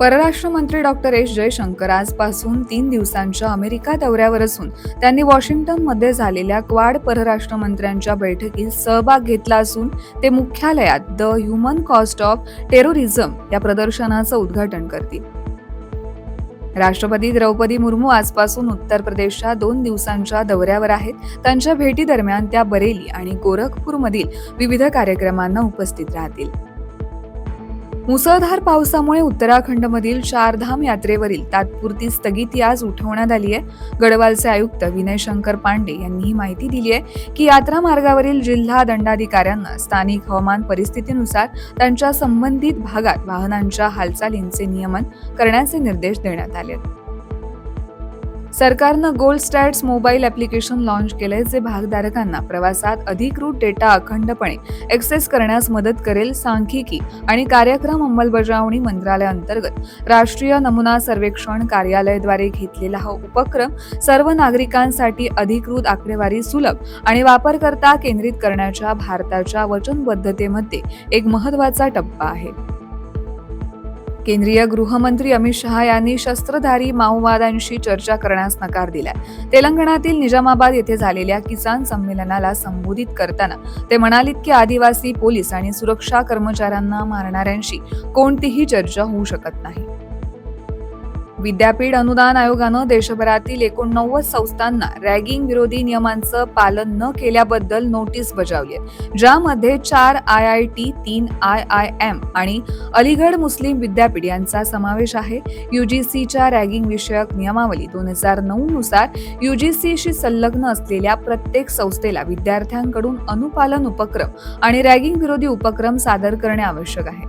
परराष्ट्र मंत्री doctor S Jaishankar आजपासून तीन दिवसांच्या अमेरिका दौऱ्यावर असून त्यांनी वॉशिंग्टनमध्ये झालेल्या क्वाड परराष्ट्र मंत्र्यांच्या बैठकीत सहभाग घेतला असून ते मुख्यालयात the human cost of terrorism या प्रदर्शनाचं उद्घाटन करतील. राष्ट्रपती द्रौपदी मुर्मू आजपासून उत्तर प्रदेशच्या दोन दिवसांच्या दौऱ्यावर आहेत. त्यांच्या भेटीदरम्यान त्या बरेली आणि गोरखपूरमधील विविध कार्यक्रमांना उपस्थित राहतील. मुसळधार पावसामुळे उत्तराखंडमधील चारधाम यात्रेवरील तात्पुरती स्थगिती आज उठवण्यात आली आहे गडवालचे आयुक्त विनय शंकर पांडे यांनी ही माहिती दिली आहे की यात्रा मार्गावरील जिल्हा दंडाधिकाऱ्यांना स्थानिक हवामान परिस्थितीनुसार त्यांच्या संबंधित भागात वाहनांच्या हालचालींचे नियमन करण्याचे निर्देश देण्यात आले आहेत. सरकारनं gold stats mobile application launch केलंय जे भागधारकांना प्रवासात अधिकृत डेटा अखंडपणे ॲक्सेस करण्यास मदत करेल सांख्यिकी आणि कार्यक्रम अंमलबजावणी मंत्रालयाअंतर्गत राष्ट्रीय नमुना सर्वेक्षण कार्यालयाद्वारे घेतलेला हा उपक्रम सर्व नागरिकांसाठी अधिकृत आकडेवारी सुलभ आणि वापरकर्ता केंद्रित करण्याच्या भारताच्या वचनबद्धतेमध्ये एक महत्त्वाचा टप्पा आहे. केंद्रीय गृहमंत्री अमित शहा यांनी शस्त्रधारी माओवाद्यांशी चर्चा करण्यास नकार दिलाय. तेलंगणातील निजामाबाद येथे झालेल्या किसान संमेलनाला संबोधित करताना ते म्हणालीत की आदिवासी पोलीस आणि सुरक्षा कर्मचाऱ्यांना मारणाऱ्यांशी कोणतीही चर्चा होऊ शकत नाही. विद्यापीठ अनुदान आयोगानं देशभरातील एकोणनव्वद संस्थांना रॅगिंग विरोधी नियमांचं पालन न केल्याबद्दल नोटीस बजावली आहे ज्यामध्ये चार आय आय टी तीन आय आय एम आणि अलीगड मुस्लिम विद्यापीठ यांचा समावेश आहे. युजीसीच्या रॅगिंग विषयक नियमावली दोन हजार नऊ नुसार युजीसीशी संलग्न असलेल्या प्रत्येक संस्थेला विद्यार्थ्यांकडून अनुपालन उपक्रम आणि रॅगिंग विरोधी उपक्रम सादर करणे आवश्यक आहे.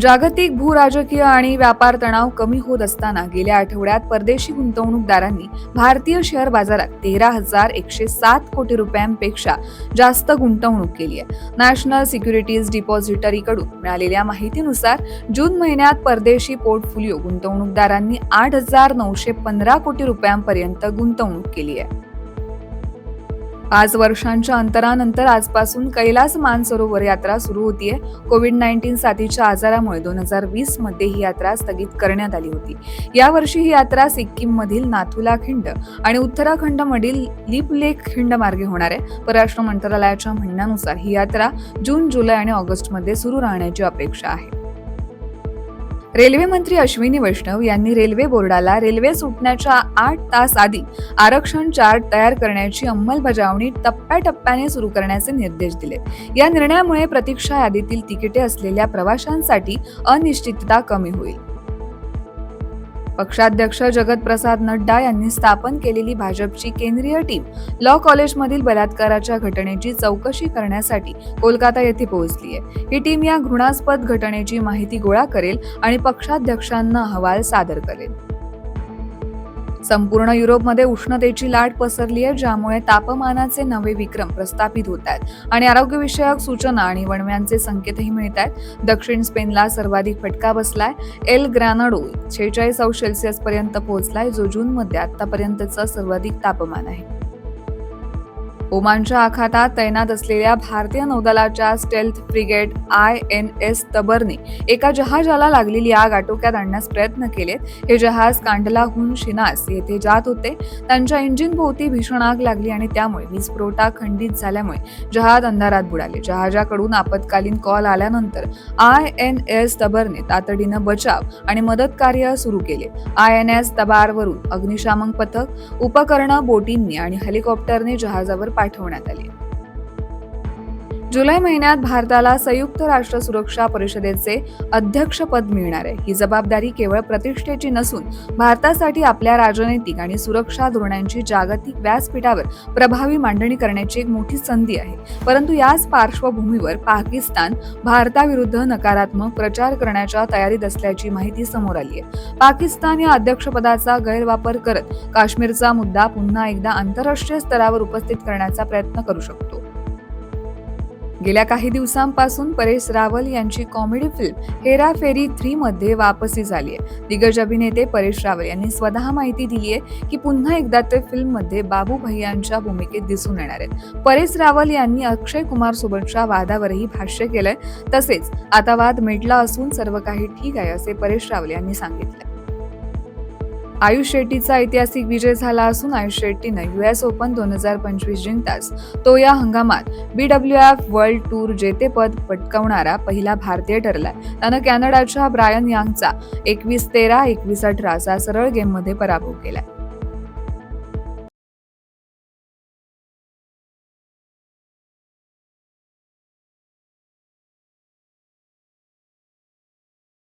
जागतिक भूराजकीय आणि व्यापार तणाव कमी होत असताना गेल्या आठवड्यात परदेशी गुंतवणूकदारांनी भारतीय शेअर बाजारात तेरा हजार एकशे सात कोटी रुपयांपेक्षा जास्त गुंतवणूक केली आहे. नॅशनल सिक्युरिटीज डिपॉझिटरीकडून मिळालेल्या माहितीनुसार जून महिन्यात परदेशी पोर्टफोलिओ गुंतवणूकदारांनी आठ हजार नऊशे पंधरा कोटी रुपयांपर्यंत गुंतवणूक केली आहे. पाच वर्षांच्या अंतरानंतर आजपासून कैलास मानसरोवर यात्रा सुरू होतीये. कोविड नाईन्टीन साथीच्या आजारामुळे दोन हजार वीसमध्ये ही यात्रा स्थगित करण्यात आली होती. यावर्षी ही यात्रा सिक्कीम मधील नाथुला खिंड आणि उत्तराखंड मधील लिपलेख खिंड मार्गे होणार आहे. परराष्ट्र मंत्रालयाच्या म्हणण्यानुसार ही यात्रा जून जुलै आणि ऑगस्टमध्ये सुरू राहण्याची अपेक्षा आहे. रेल्वे मंत्री अश्विनी वैष्णव यांनी रेल्वे बोर्डाला रेल्वे सुटण्याच्या आठ तास आधी आरक्षण चार्ट तयार करण्याची अंमलबजावणी टप्प्याटप्प्याने सुरू करण्याचे निर्देश दिले. या निर्णयामुळे प्रतीक्षा यादीतील तिकिटे असलेल्या प्रवाशांसाठी अनिश्चितता कमी होईल. पक्षाध्यक्ष जगतप्रसाद नड्डा यांनी स्थापन केलेली भाजपची केंद्रीय टीम लॉ कॉलेजमधील बलात्काराच्या घटनेची चौकशी करण्यासाठी कोलकाता येथे पोहोचली आहे. ही टीम या घृणास्पद घटनेची माहिती गोळा करेल आणि पक्षाध्यक्षांना अहवाल सादर करेल. संपूर्ण युरोपमध्ये उष्णतेची लाट पसरली आहे ज्यामुळे तापमानाचे नवे विक्रम प्रस्थापित होत आहेत. आणि आरोग्यविषयक सूचना आणि वणव्यांचे संकेतही मिळत आहेत. दक्षिण स्पेनला सर्वाधिक फटका बसलाय. एल ग्रॅनाडो शेहेचाळीस अंश सेल्सिअस पर्यंत पोहोचलाय जो जूनमध्ये आतापर्यंतचं सर्वाधिक तापमान आहे. ओमानच्या आखातात तैनात असलेल्या भारतीय नौदलाच्या stealth frigate I N S तबरने एका जहाजाला लागलेली आग आटोक्यात आणण्यास प्रयत्न केलेत. हे जहाज कांडलाहून शिनास येथे जात होते. त्यांच्या इंजिन भोवती भीषण आग लागली आणि त्यामुळे वीज पुरवठा खंडित झाल्यामुळे जहाज अंधारात बुडाले. जहाजाकडून आपत्कालीन कॉल आल्यानंतर आय एन एस तबरने तातडीनं बचाव आणि मदत कार्य सुरू केले. आय एन एस तबारवरून अग्निशामक पथक उपकरणं बोटींनी आणि हेलिकॉप्टरने जहाजावर पाठवण्यात आली जुलै महिन्यात भारताला संयुक्त राष्ट्र सुरक्षा परिषदेचे अध्यक्षपद मिळणार आहे. ही जबाबदारी केवळ प्रतिष्ठेची नसून भारतासाठी आपल्या राजनैतिक आणि सुरक्षा धोरणांची जागतिक व्यासपीठावर प्रभावी मांडणी करण्याची एक मोठी संधी आहे. परंतु याच पार्श्वभूमीवर पाकिस्तान भारताविरुद्ध नकारात्मक प्रचार करण्याच्या तयारीत असल्याची माहिती समोर आली आहे. पाकिस्तान या अध्यक्षपदाचा गैरवापर करत काश्मीरचा मुद्दा पुन्हा एकदा आंतरराष्ट्रीय स्तरावर उपस्थित करण्याचा प्रयत्न करू शकतो. गेल्या काही दिवसांपासून परेश रावल यांची comedy film Hera Pheri three मध्ये वापसी झाली आहे. दिग्गज अभिनेते परेश रावल यांनी स्वतः माहिती दिली आहे की पुन्हा एकदा ते फिल्ममध्ये बाबू भैयांच्या भूमिकेत दिसून येणार आहेत. परेश रावल यांनी अक्षय कुमार सोबतच्या वादावरही भाष्य केलंय. तसेच आता वाद मिटला असून सर्व काही ठीक आहे असे परेश रावल यांनी सांगितले आयुष शेट्टीचा ऐतिहासिक विजय झाला असून आयुष शेट्टीनं युएस ओपन दोन हजार पंचवीस जिंकताच. तो या हंगामात B W F world tour जेतेपद पटकावणारा पहिला भारतीय ठरलाय. त्यानं कॅनडाच्या ब्रायन यांगचा एकवीस तेरा एकवीस अठरा असा सरळ गेममध्ये पराभव केलाय.